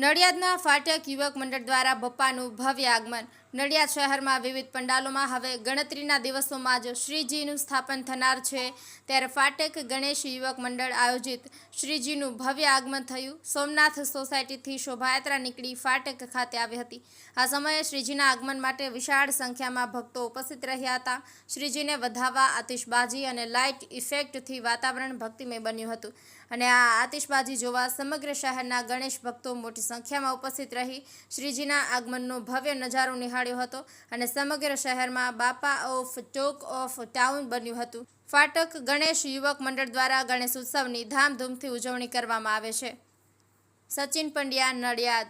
નડિયાદના ફાટક યુવક મંડળ દ્વારા બપ્પાનું ભવ્ય આગમન નડિયાદ શહેરમાં વિવિધ પંડાલોમાં હવે ગણતરીના દિવસોમાં જ શ્રીજીનું સ્થાપન થનાર છે. ત્યારે ફાટેક ગણેશ યુવક મંડળ આયોજિત શ્રીજીનું ભવ્ય આગમન થયું. સોમનાથ સોસાયટીથી શોભાયાત્રા નીકળી ફાટેક ખાતે આવી હતી. આ સમયે શ્રીજીના આગમન માટે વિશાળ સંખ્યામાં ભક્તો ઉપસ્થિત રહ્યા હતા. શ્રીજીને વધાવવા આતિશબાજી અને લાઇટ ઇફેક્ટથી વાતાવરણ ભક્તિમય બન્યું હતું. અને આ આતિશબાજી જોવા સમગ્ર શહેરના ગણેશ ભક્તો મોટી સંખ્યામાં ઉપસ્થિત રહી. શ્રીજીના આગમનનો ભવ્ય નજારો નિહાળ્યો હતો અને સમગ્ર શહેરમાં બાપા ઓફ ચોક ઓફ ટાઉન બન્યું હતું. ફાટક ગણેશ યુવક મંડળ દ્વારા ગણેશ ઉત્સવની ધામધૂમથી ઉજવણી કરવામાં આવે છે. સચિન પંડ્યા, નડિયાદ.